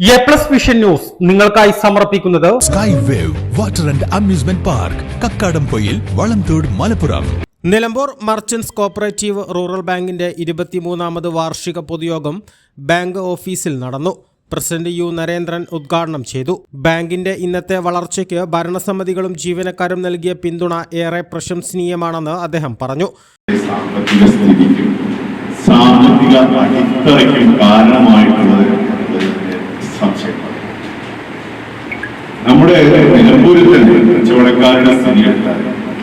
A plus vision news നിങ്ങൾക്കായി സമർപ്പിക്കുന്നത് Sky Wave water and amusement park Kakkadampoyil Valamthode Malappuram Nilambur merchants cooperative rural ബാങ്കിന്റെ ഇരുപത്തിമൂന്നാമത് വാർഷിക പൊതുയോഗം ബാങ്ക് ഓഫീസിൽ നടന്നു. പ്രസിഡന്റ് യു നരേന്ദ്രൻ ഉദ്ഘാടനം ചെയ്തു. ബാങ്കിന്റെ ഇന്നത്തെ വളർച്ചയ്ക്ക് ഭരണസമിതികളും ജീവനക്കാരും നൽകിയ പിന്തുണ ഏറെ പ്രശംസനീയമാണെന്ന് അദ്ദേഹം പറഞ്ഞു. സാമ്പത്തിക സ്ഥിതിക്കും സാമ്പത്തിക അടിത്തറയ്ക്കും കാരണമായിട്ടുള്ളത് നമ്മുടെ നിലമ്പൂരിൽ തന്നെ കച്ചവടക്കാരുടെ സ്ഥിതി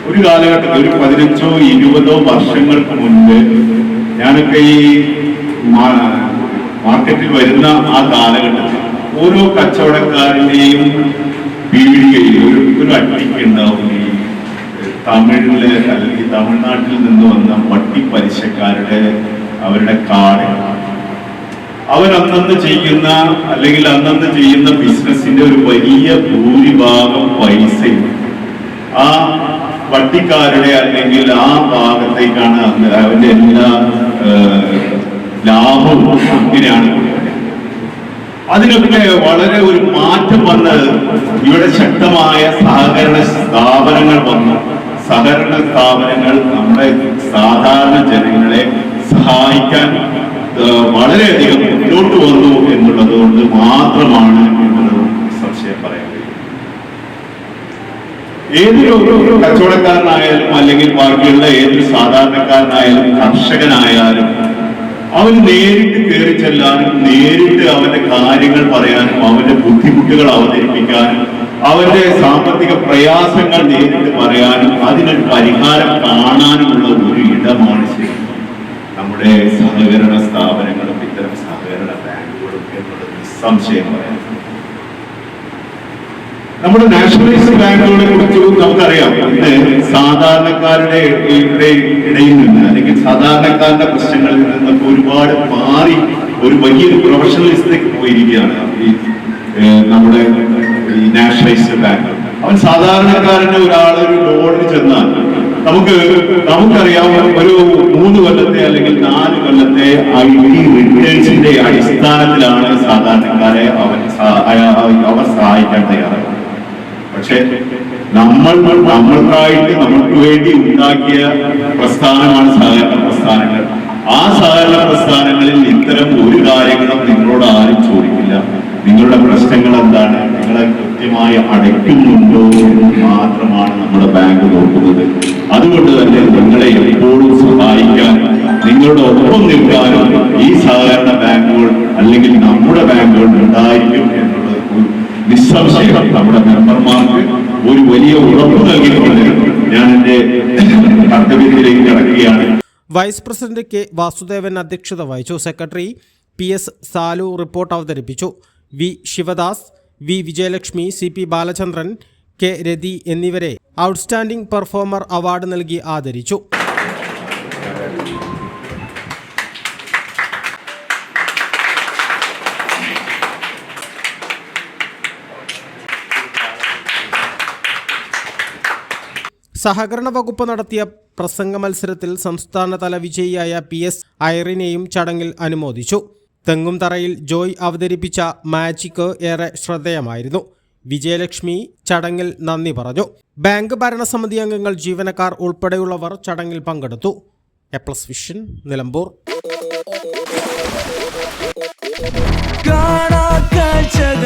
ഒരു കാലഘട്ടത്തിൽ ഒരു പതിനഞ്ചോ ഇരുപതോ വർഷങ്ങൾക്ക് മുൻപ് ഞാനൊക്കെ ഈ മാർക്കറ്റിൽ വരുന്ന ആ കാലഘട്ടത്തിൽ ഓരോ കച്ചവടക്കാരന്റെയും പീടികയിൽ ഒരു ഒരു അട്ടിക്ക് ഉണ്ടാവും ഈ തമിഴിലെ അല്ലെങ്കിൽ തമിഴ്നാട്ടിൽ നിന്ന് വന്ന വട്ടിപ്പലിശക്കാരുടെ അവരുടെ അവരുടെ കാർഡ് അവരന്നന്ന് ചെയ്യുന്ന അല്ലെങ്കിൽ അന്നന്ന് ചെയ്യുന്ന ബിസിനസിന്റെ ഒരു വലിയ ഭൂരിഭാഗം പൈസ ആ വട്ടിക്കാരുടെ അല്ലെങ്കിൽ ആ ഭാഗത്തേക്കാണ് അവന്റെ എല്ലാ ലാഭവും അങ്ങനെയാണ് അതിനൊക്കെ വളരെ ഒരു മാറ്റം വന്ന് ഇവിടെ ശക്തമായ സഹകരണ സ്ഥാപനങ്ങൾ വന്നു. സഹകരണ സ്ഥാപനങ്ങൾ നമ്മുടെ സാധാരണ ജനങ്ങളെ സഹായിക്കാൻ വളരെയധികം മുന്നോട്ട് വന്നു എന്നുള്ളത് കൊണ്ട് മാത്രമാണ് എന്നുള്ളത് സംശയം പറയാൻ ഏതൊരു കച്ചവടക്കാരനായാലും അല്ലെങ്കിൽ ബാക്കിയുള്ള ഏതൊരു സാധാരണക്കാരനായാലും കർഷകനായാലും അവൻ നേരിട്ട് കയറി ചെല്ലാനും നേരിട്ട് അവന്റെ കാര്യങ്ങൾ പറയാനും അവന്റെ ബുദ്ധിമുട്ടുകൾ അവതരിപ്പിക്കാനും അവന്റെ സാമ്പത്തിക പ്രയാസങ്ങൾ നേരിട്ട് പറയാനും അതിനൊരു പരിഹാരം കാണാനുമുള്ള ഒരു നമ്മുടെ സഹകരണ സ്ഥാപനങ്ങളും ഇത്തരം സഹകരണ ബാങ്കുകളും എന്നുള്ളത് നിസ്സംശയം പറയാം. നമ്മുടെ നാഷണലൈസ്ഡ് ബാങ്കുകളെ കുറിച്ച് നമുക്കറിയാം. ഇന്ന് സാധാരണക്കാരുടെ ഇടയിൽ നിന്ന് അല്ലെങ്കിൽ സാധാരണക്കാരുടെ പ്രശ്നങ്ങളിൽ നിന്നൊക്കെ ഒരുപാട് മാറി ഒരു വലിയൊരു പ്രൊഫഷണലിസ്റ്റിലേക്ക് പോയിരിക്കുകയാണ് ഈ നമ്മുടെ ഈ നാഷണലൈസ്ഡ് ബാങ്ക് അവൻ സാധാരണക്കാരന്റെ ഒരാളൊരു ലോണിന് ചെന്നാൽ നമുക്ക് നമുക്കറിയാം ഒരു മൂന്ന് കൊല്ലത്തെ അല്ലെങ്കിൽ നാല് കൊല്ലത്തെ ടി റിട്ടേൺസിന്റെ അടിസ്ഥാനത്തിലാണ് സാധാരണക്കാരെ അവൻ അവർ സഹായിക്കാൻ തയ്യാറാകുന്നത് പക്ഷെ നമ്മൾ നമ്മൾക്കായിട്ട് നമുക്ക് വേണ്ടി ഉണ്ടാക്കിയ പ്രസ്ഥാനമാണ് സഹകരണ പ്രസ്ഥാനങ്ങൾ. ആ സഹകരണ പ്രസ്ഥാനങ്ങളിൽ ഇത്തരം ഒരു കാര്യങ്ങളും നിങ്ങളോട് ആരും ചോദിക്കില്ല. നിങ്ങളുടെ പ്രശ്നങ്ങൾ എന്താണ്? അടയ്ക്കുന്നുണ്ടോ എന്ന് മാത്രമാണ് നമ്മുടെ ബാങ്ക് നോക്കുന്നത്. അതുകൊണ്ട് തന്നെ നിങ്ങളെ എപ്പോഴും സഹായിക്കാൻ നിങ്ങളുടെ ഒപ്പം നിൽക്കാനും ഈ സാധാരണ ബാങ്കുകൾ അല്ലെങ്കിൽ നമ്മുടെ ബാങ്കുകൾ ഉണ്ടായിരിക്കും എന്നുള്ളത് നിസ്സംശയം നമ്മുടെ മെമ്പർമാർക്ക് ഒരു വലിയ ഉറപ്പ് നൽകിക്കൊണ്ട് ഞാൻ എന്റെ കർത്തവ്യത്തിലേക്ക് കടക്കുകയാണ്. വൈസ് പ്രസിഡന്റ് കെ വാസുദേവൻ അധ്യക്ഷത വഹിച്ചു. Secretary P S Salu report അവതരിപ്പിച്ചു. V Sivadas V. Vijayalakshmi C. P. Balachandran K. Rathi എന്നിവരെ ഔട്ട്സ്റ്റാൻഡിംഗ് പെർഫോമർ അവാർഡ് നൽകി ആദരിച്ചു. സഹകരണ വകുപ്പ് നടത്തിയ പ്രസംഗ മത്സരത്തിൽ സംസ്ഥാനതല വിജയിയായ പി. എസ്. ഐറിനെയും ചടങ്ങിൽ അനുമോദിച്ചു. തെങ്ങും തറയിൽ ജോയ് അവതരിപ്പിച്ച മാജിക്ക് ഏറെ ശ്രദ്ധേയമായിരുന്നു. വിജയലക്ഷ്മി ചടങ്ങിൽ നന്ദി പറഞ്ഞു. ബാങ്ക് ഭരണസമിതി അംഗങ്ങൾ ജീവനക്കാർ ഉൾപ്പെടെയുള്ളവർ ചടങ്ങിൽ പങ്കെടുത്തു. A plus Vision Nilambur. കാണാ കാഴ്ചകളനവധി